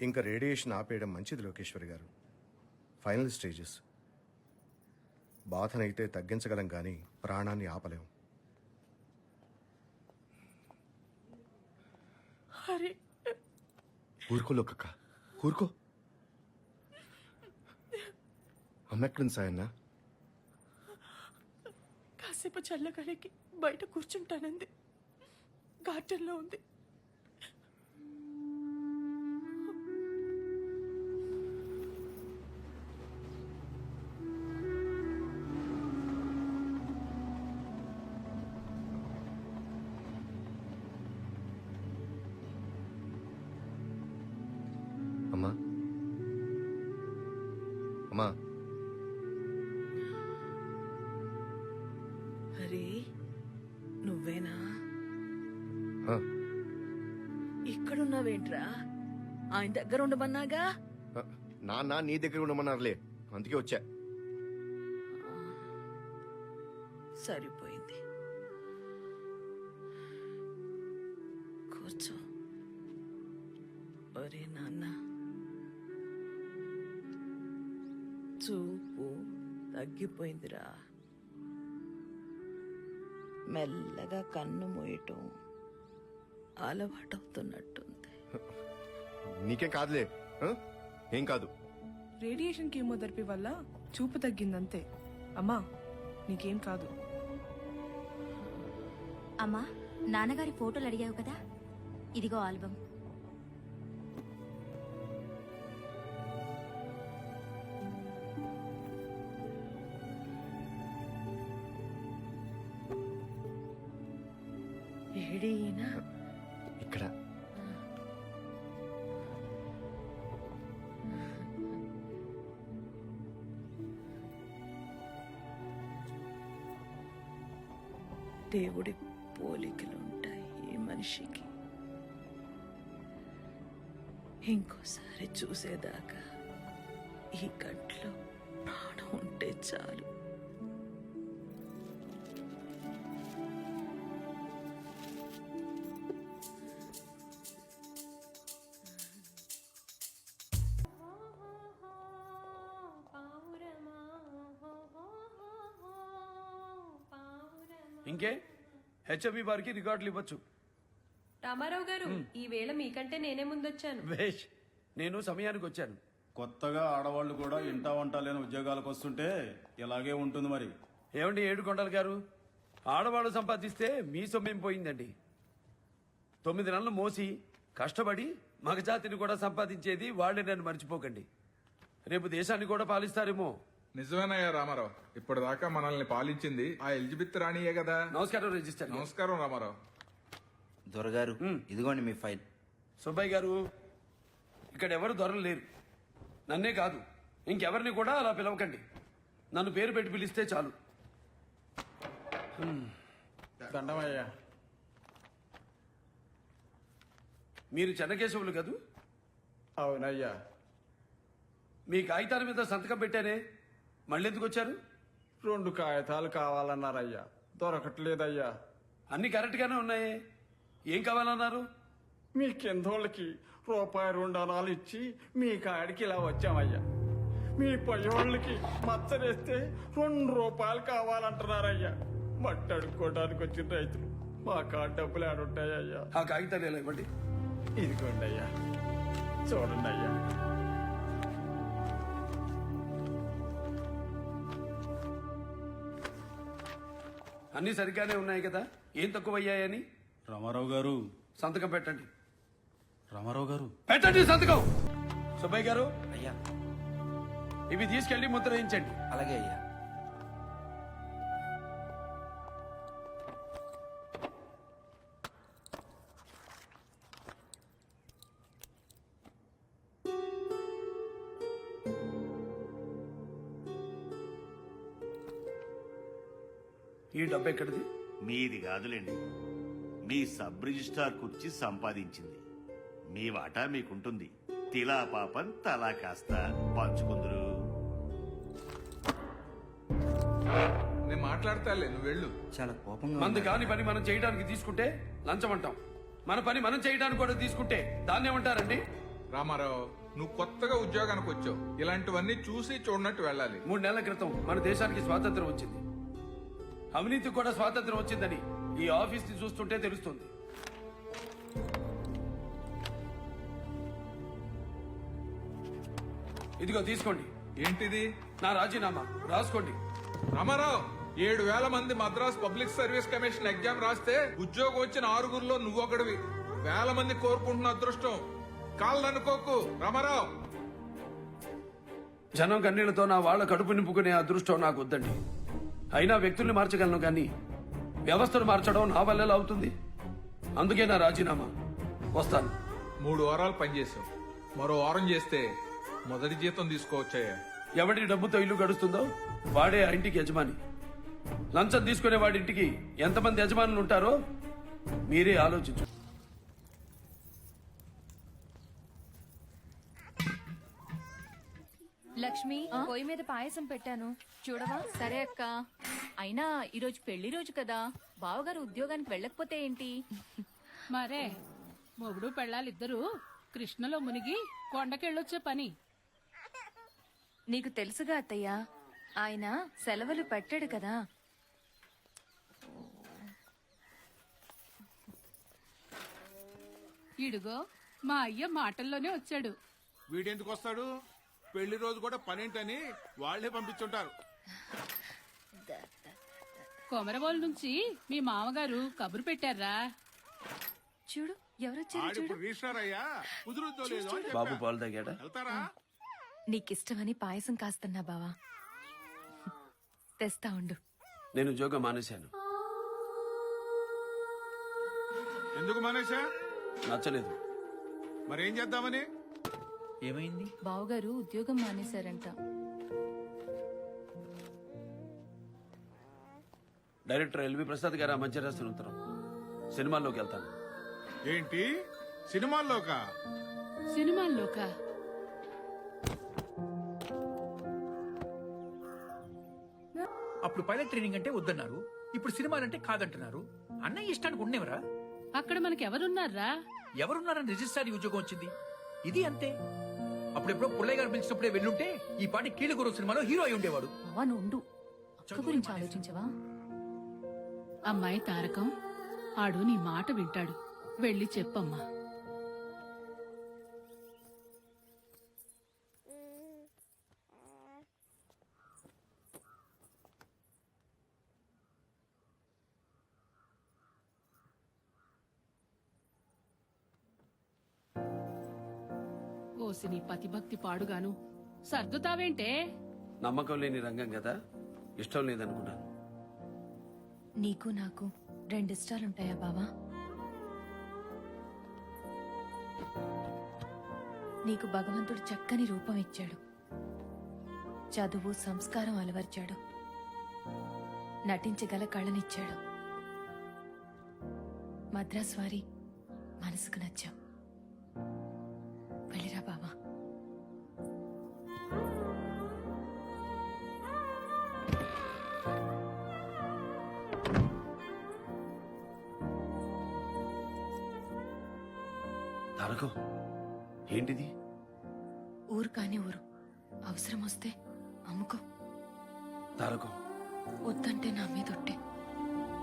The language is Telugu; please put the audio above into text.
ఇంకా రేడియేషన్ ఆపేయడం మంచిది లోకేశ్వరి గారు. Final stages. బాధనైతే తగ్గించగలం కానీ ప్రాణాన్ని ఆపలేం. హరి. ఊరుకో లోకక్క. ఊరుకో. అమ్మ ఎక్కడుంది సాయన్న? కాసేపు చల్లగాలికి బయట కూర్చుంటానంది. గార్డెన్లో ఉంది. హరి నువ్వేనా? ఇక్కడున్నావేంట్రా? ఆయన దగ్గర ఉండమన్నాగా? నాన్న నీ దగ్గర ఉండమన్నారులే. అందుకే వచ్చా. సరిపోయింది. కూర్చో. ఒరే నాన్న. చూపు తగ్గిపోయిందిరా. మెల్లగా కన్ను మూయటం అలవాటవుతున్నట్టుంది. నీకేం కాదులే ఆ? ఏం కాదు. రేడియేషన్ కీమోథెరపీ వల్ల చూపు తగ్గిందంతే. అమ్మా నీకేం కాదు. అమ్మా నాన్నగారి ఫోటోలు అడిగావు కదా? ఇదిగో ఆల్బమ్. ఏడీనా ఇక్కడ. దేవుడి పోలికలు ఉంటాయి ఈ మనిషికి. ఇంకోసారి చూసేదాకా ఈ కంట్లో ప్రాణం ఉంటే చాలు. ఇంకే? హెచ్ఎంఈ వారికి రికార్డులు ఇవ్వచ్చు. రామారావు గారు ఈ వేళ మీకంటే నేనే ముందొచ్చాను. వేష్ నేను సమయానికి వచ్చాను. కొత్తగా ఆడవాళ్ళు కూడా ఇంటా వంట లేని ఉద్యోగాలకు వస్తుంటే ఇలాగే ఉంటుంది మరి. ఏమండి ఏడు కొండల గారు? ఆడవాళ్ళు సంపాదిస్తే మీ సొమ్మేం పోయిందండి? తొమ్మిది నెలలు మోసి కష్టపడి మగజాతిని కూడా సంపాదించేది వాళ్ళే నన్ను మర్చిపోకండి. రేపు దేశాన్ని కూడా పాలిస్తారేమో. నిజమేనయ్యా రామారావు. ఇప్పటిదాకా మనల్ని పాలించింది ఆ ఎలిజబెత్ రాణియే కదా. నమస్కారం రిజిస్టర్. నమస్కారం రామారావు. దొరగారు ఇదిగోండి మీ ఫైల్. సుబ్బయ్య గారు ఇక్కడ ఎవరు దొరలు లేరు. నన్నే కాదు ఇంకెవరిని కూడా అలా పిలవకండి. నన్ను పేరు పెట్టి పిలిస్తే చాలు. దండమయ్యా. మీరు చెన్నకేశవులు కదూ? అవునయ్యా. మీ కాగితాల మీద సంతకం పెట్టానే మళ్ళీ ఎందుకు వచ్చారు? రెండు కాగితాలు కావాలన్నారయ్యా. దొరకట్లేదయ్యా. అన్ని కరెక్ట్గానే ఉన్నాయే. ఏం కావాలన్నారు? మీ కిందోళ్ళకి రూపాయి రెండు అనాలు ఇచ్చి మీ కాడికి ఇలా వచ్చామయ్యా. మీ పయ్యోళ్ళకి మచ్చరేస్తే రెండు రూపాయలు కావాలంటున్నారయ్యా. మట్టి అడుక్కోవడానికి వచ్చిన రైతులు. మా కాడ డబ్బులు ఆడుంటాయ్యా ఆ కాగితాలు ఎలా ఇవ్వండి? ఇదిగోండి అయ్యా చూడండి అయ్యా అన్ని సరిగ్గానే ఉన్నాయి కదా? ఏం తక్కువ అయ్యాయని రామారావు గారు. సంతకం పెట్టండి. రామారావు గారు. పెట్టండి సంతకం! సుబ్బయ్య గారు అయ్యా. ఇవి తీసుకెళ్ళి ముద్ర వేయించండి అలాగే అయ్యా. ఈ డబ్బు ఎక్కడిది? మీది కాదులేండి. మీ సబ్ రిజిస్ట్రార్ కుర్చీ సంపాదించింది. మీ వాటా మీకుంటుంది. తిలా పాపం తలా కాస్త పంచుకుందరు. నేను మాట్లాడతాలే నువ్వు వెళ్ళు. చాలా కోపంగా మంది. కాని పని మనం చేయడానికి తీసుకుంటే లంచం అంటాం మన పని మనం చేయడానికి కూడా తీసుకుంటే దాన్ని ఏమంటారండి? రామారావు నువ్వు కొత్తగా ఉద్యోగానికి వచ్చావు. ఇలాంటివన్నీ చూసి చూడనట్టు వెళ్ళాలి. మూడు నెలల క్రితం మన దేశానికి స్వాతంత్రం వచ్చింది. అవినీతికి కూడా స్వాతంత్రం వచ్చిందని ఈ ఆఫీస్ని చూస్తుంటే తెలుస్తుంది. ఇదిగో తీసుకోండి. ఏంటిది? నా రాజీనామా. రాసుకోండి. రామారావు ఏడు వేల మంది Madras public service commission exam రాస్తే ఉద్యోగం వచ్చిన ఆరుగురిలో నువ్వు ఒకడివి. వేల మంది కోరుకుంటున్న అదృష్టం. కాళ్ళు అనుకోకు రామారావు. జనం కన్నీళ్ళతో నా వాళ్ళ కడుపు నింపుకునే అదృష్టం నాకు వద్దండి. అయినా వ్యక్తుల్ని మార్చగలను కానీ వ్యవస్థను మార్చడం నా వల్ల అవుతుంది? అందుకే నా రాజీనామా. వస్తాను. మూడు వారాలు పనిచేసావు మరో వారం చేస్తే మొదటి జీతం తీసుకోవచ్చాయా ఎవడి డబ్బుతో ఇల్లు గడుస్తుందో వాడే ఆ ఇంటికి యజమాని. లంచం తీసుకునే వాడి ఇంటికి ఎంతమంది యజమానులు ఉంటారో మీరే ఆలోచించు. లక్ష్మి పొయ్యి మీద పాయసం పెట్టాను. చూడవా? సరే అక్క. అయినా ఈరోజు పెళ్ళి రోజు కదా. బావగారు ఉద్యోగానికి వెళ్ళకపోతే ఏంటి? మరే మొగుడు పెళ్ళాలిద్దరూ కృష్ణలో మునిగి కొండకెళ్ళొచ్చే పని. నీకు తెలుసుగా అత్తయ్య ఆయన సెలవులు పెట్టాడు కదా. ఇడుగో మా అయ్య మాటల్లోనే వచ్చాడు. వీడెందుకు వస్తాడు? పెళ్ళి రోజు కూడా పనేంటని వాళ్ళే పంపించుంటారు. కొమరవోలు నుంచి మీ మామగారు కబురు పెట్టారా? చూడు ఎవరొచ్చారు చూడు ఆడిప్పుడు రిజిస్టర్ అయ్యా కుదురుద్దో లేదో అని చెప్పా. బాబు పాలు తాగాడా? వెళ్తారా? నీకిష్టమని పాయసం కాస్తున్నా బావా. తెస్తా ఉండు. నేను ఉద్యోగం మానేశాను. ఎందుకు మానేశా? నచ్చలేదు. మరేం చేద్దామని? ఏమైంది? బావగారు ఉద్యోగం మానేశారంట. డైరెక్టర్ ఎల్వి ప్రసాద్ గారు మధ్య రాసిన ఉత్తరం. సినిమాల్లోకి వెళ్తాను. ఏంటి? సినిమాల్లోకా? సినిమాల్లోక. అప్పుడు పైలట్ ట్రైనింగ్ అంటే వద్దన్నారు. ఇప్పుడు సినిమాలంటే కాదంటున్నారు. అన్నయ్య ఇష్టానికి ఉండేవరా? అక్కడ మనకెవరున్నారా? ఎవరున్నారని రిజిస్ట్రార్ ఉద్యోగం వచ్చింది? ఇది అంతే. అప్పుడెప్పుడో పుల్లయ్య గారు పిలిచినప్పుడే వెళ్ళుంటే ఈ పాటి కీలుగురు సినిమాలో హీరో అయి ఉండేవాడు. ఉండు. అక్క గురించి ఆలోచించవా? అమ్మాయి తారకం ఆడు నీ మాట వింటాడు. వెళ్ళి చెప్పమ్మా. ఓసి నీ పతిభక్తి పాడుగాను. సర్దుతావేంటే? నమ్మకం లేని రంగం కదా. ఇష్టం లేదనుకున్నాను. నీకు నాకు రెండు ఇష్టాలుంటాయా బావా? నీకు భగవంతుడు చక్కని రూపం ఇచ్చాడు. చదువు సంస్కారం అలవర్చాడు. నటించగల కళనిచ్చాడు. మద్రాస్ వారి మనసుకు నచ్చావు. తారకం ఏంటిది? ఊరు కాని ఊరు. అవసరం వస్తే అమ్ముకో. తారకం వద్దంటే నా మీద ఒట్టే.